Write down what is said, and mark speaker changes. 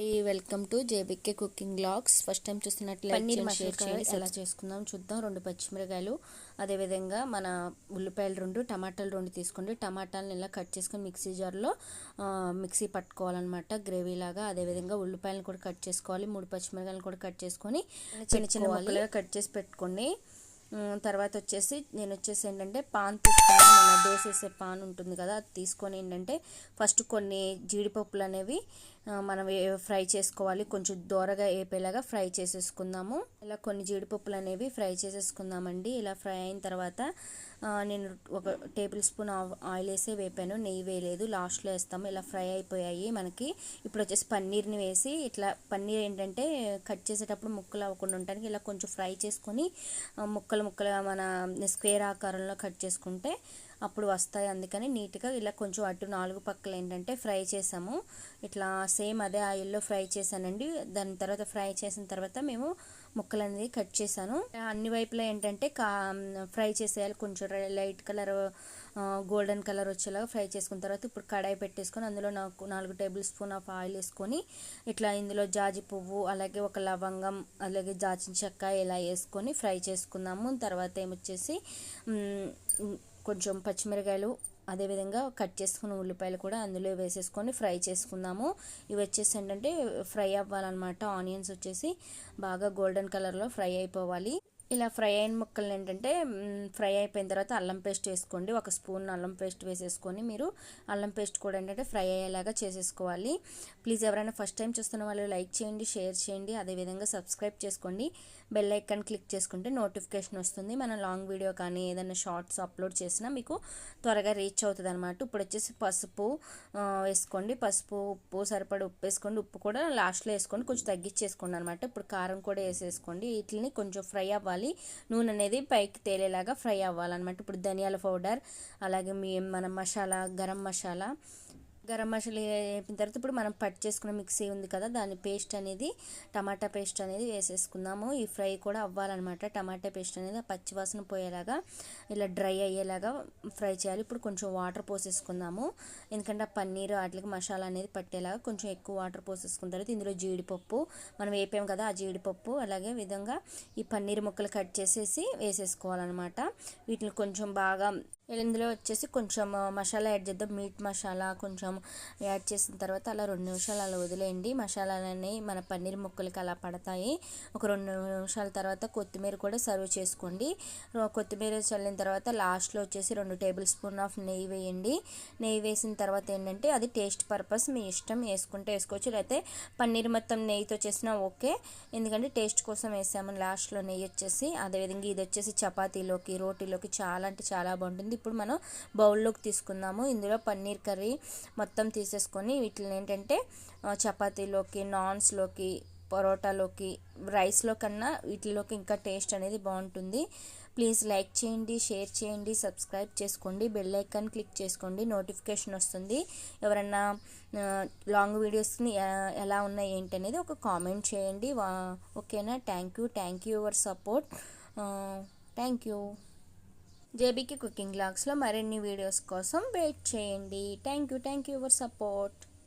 Speaker 1: అండి. Welcome to JBK cooking blogs. First time చూస్తున్నట్లయితే
Speaker 2: పన్నీర్ మసాలా ఎలా
Speaker 1: చేసుకుందాం చూద్దాం. రెండు పచ్చిమిరకాయలు అదేవిధంగా మన ఉల్లిపాయలు రెండు టమాటాలు రెండు తీసుకోండి టమాటాలను ఇలా కట్ చేసుకొని మిక్సీ జార్లో మిక్సీ పట్టుకోవాలన్నమాట గ్రేవీ లాగా. అదేవిధంగా ఉల్లిపాయలను కూడా కట్ చేసుకోవాలి మూడు పచ్చిమిరకాయలను కూడా కట్ చేసుకొని చిన్న చిన్న ముక్కలుగా కట్ చేసి పెట్టుకోండి తర్వాత వచ్చేసి నేను వచ్చేసి ఏంటంటే పాన్ తీసుకున్నాను. మన దోశ వేసే పాన్ ఉంటుంది కదా అది తీసుకొని ఏంటంటే ఫస్ట్ కొన్ని జీడిపప్పులు అనేవి మనం ఏ- ఫ్రై చేసుకోవాలి కొంచెం దోరగా వేపేలాగా ఫ్రై చేసేసుకుందాము. ఇలా కొన్ని జీడిపప్పులు అనేవి ఫ్రై చేసేసుకుందామండి. ఇలా ఫ్రై అయిన తర్వాత నేను ఒక టేబుల్ స్పూన్ ఆయిల్ వేసే వేపాను. నెయ్యి వేయలేదు. లాస్ట్లో వేస్తాము. ఇలా ఫ్రై అయిపోయాయి మనకి. ఇప్పుడు వచ్చేసి పన్నీర్ని వేసి ఇట్లా పన్నీర్ ఏంటంటే కట్ చేసేటప్పుడు ముక్కలు అవ్వకుండా ఉండడానికి ఇలా కొంచెం ఫ్రై చేసుకొని ముక్కలు ముక్కలుగా మన స్క్వేర్ ఆకారంలో కట్ చేసుకుంటే అప్పుడు వస్తాయి. అందుకని నీట్గా ఇలా కొంచెం అటు నాలుగు పక్కలు ఏంటంటే ఫ్రై చేసాము. ఇట్లా సేమ్ అదే ఆయిల్లో ఫ్రై చేశానండి. దాని తర్వాత ఫ్రై చేసిన తర్వాత మేము ముక్కలు అనేది కట్ చేశాను. అన్ని వైపులా ఏంటంటే కా ఫ్రై చేసేయాలి. కొంచెం లైట్ కలర్ గోల్డెన్ కలర్ వచ్చేలాగా ఫ్రై చేసుకున్న తర్వాత ఇప్పుడు కడాయి పెట్టేసుకొని అందులో నాకు నాలుగు టేబుల్ స్పూన్ ఆఫ్ ఆయిల్ వేసుకొని ఇట్లా ఇందులో జాజి పువ్వు అలాగే ఒక లవంగం అలాగే జాచిన చెక్క ఇలా వేసుకొని ఫ్రై చేసుకుందాము. తర్వాత ఏమొచ్చేసి కొంచెం పచ్చిమిరకాయలు అదేవిధంగా కట్ చేసుకున్న ఉల్లిపాయలు కూడా అందులో వేసేసుకొని ఫ్రై చేసుకుందాము. ఇవి వచ్చేసి ఏంటంటే ఫ్రై అవ్వాలన్నమాట. ఆనియన్స్ వచ్చేసి బాగా గోల్డెన్ కలర్లో ఫ్రై అయిపోవాలి. ఇలా ఫ్రై అయిన ముక్కలు ఏంటంటే ఫ్రై అయిపోయిన తర్వాత అల్లం పేస్ట్ వేసుకోండి. ఒక స్పూన్ అల్లం పేస్ట్ వేసేసుకొని మీరు అల్లం పేస్ట్ కూడా ఏంటంటే ఫ్రై అయ్యేలాగా చేసేసుకోవాలి. ప్లీజ్ ఎవరైనా ఫస్ట్ టైం చూస్తున్న వాళ్ళు లైక్ చేయండి షేర్ చేయండి. అదేవిధంగా సబ్స్క్రైబ్ చేసుకోండి. బెల్ ఐకాన్ క్లిక్ చేసుకుంటే నోటిఫికేషన్ వస్తుంది. మన లాంగ్ వీడియో కానీ ఏదైనా షార్ట్స్ అప్లోడ్ చేసినా మీకు త్వరగా రీచ్ అవుతుంది అనమాట ఇప్పుడు వచ్చేసి పసుపు వేసుకోండి. పసుపు ఉప్పు సరిపడ ఉప్పు వేసుకోండి. ఉప్పు కూడా లాస్ట్లో వేసుకోండి కొంచెం తగ్గించేసుకోండి అనమాట ఇప్పుడు కారం కూడా వేసేసుకోండి. వీటిని కొంచెం ఫ్రై అవ్వాలి. నూనె అనేది పైకి తేలేలాగా ఫ్రై అవ్వాలన్నమాట. ఇప్పుడు ధనియాల పౌడర్ అలాగే మీ మన మసాలా గరం మసాలా గరం మసాలా వేపిన తర్వాత ఇప్పుడు మనం పట్ చేసుకున్న మిక్సీ ఉంది కదా దాని పేస్ట్ అనేది టమాటా పేస్ట్ అనేది వేసేసుకుందాము. ఈ ఫ్రై కూడా అవ్వాలన్నమాట. టమాటా పేస్ట్ అనేది ఆ పచ్చివాసన పోయేలాగా ఇలా డ్రై అయ్యేలాగా ఫ్రై చేయాలి. ఇప్పుడు కొంచెం వాటర్ పోసేసుకుందాము. ఎందుకంటే ఆ పన్నీర్ వాటికి మసాలా అనేది పట్టేలాగా కొంచెం ఎక్కువ వాటర్ పోసేసుకున్న తర్వాత ఇందులో జీడిపప్పు మనం వేపాం కదా ఆ జీడిపప్పు అలాగే విధంగా ఈ పన్నీర్ ముక్కలు కట్ చేసేసి వేసేసుకోవాలన్నమాట. వీటిని కొంచెం బాగా ఇందులో వచ్చేసి కొంచెం మసాలా యాడ్ చేద్దాం. మీట్ మసాలా కొంచెం యాడ్ చేసిన తర్వాత అలా రెండు నిమిషాలు అలా వదిలేయండి. మసాలాలన్నీ మన పన్నీర్ ముక్కలకి అలా పడతాయి. ఒక రెండు నిమిషాల తర్వాత కొత్తిమీర కూడా సర్వ్ చేసుకోండి. కొత్తిమీర చల్లిన తర్వాత లాస్ట్లో వచ్చేసి రెండు టేబుల్ స్పూన్ ఆఫ్ నెయ్యి వేయండి. నెయ్యి వేసిన తర్వాత ఏంటంటే అది టేస్ట్ పర్పస్ మీ ఇష్టం వేసుకుంటే వేసుకోవచ్చు. లేకపోతే పన్నీర్ మొత్తం నెయ్యితో చేసినా ఓకే. ఎందుకంటే టేస్ట్ కోసం వేసాము లాస్ట్లో నెయ్యి వచ్చేసి. అదేవిధంగా ఇది వచ్చేసి చపాతీలోకి రోటీలోకి చాలా అంటే చాలా బాగుంటుంది. ఇప్పుడు మనం బౌల్లోకి తీసుకుందాము. ఇందులో పన్నీర్ కర్రీ మొత్తం తీసేసుకొని వీటిని ఏంటంటే చపాతీలోకి నాన్స్లోకి పరోటాలోకి రైస్లో కన్నా వీటిలోకి ఇంకా టేస్ట్ అనేది బాగుంటుంది. ప్లీజ్ లైక్ చేయండి షేర్ చేయండి సబ్స్క్రైబ్ చేసుకోండి బెల్ ఐకాన్ క్లిక్ చేసుకోండి నోటిఫికేషన్ వస్తుంది. ఎవరన్నా లాంగ్ వీడియోస్ని ఎలా ఉన్నాయి ఏంటి అనేది ఒక కామెంట్ చేయండి. వా- ఓకేనా? Thank you thank you your support. Thank you. JBK cooking బ్లాగ్స్లో మరిన్ని వీడియోస్ కోసం వెయిట్ చేయండి. Thank you thank you your support.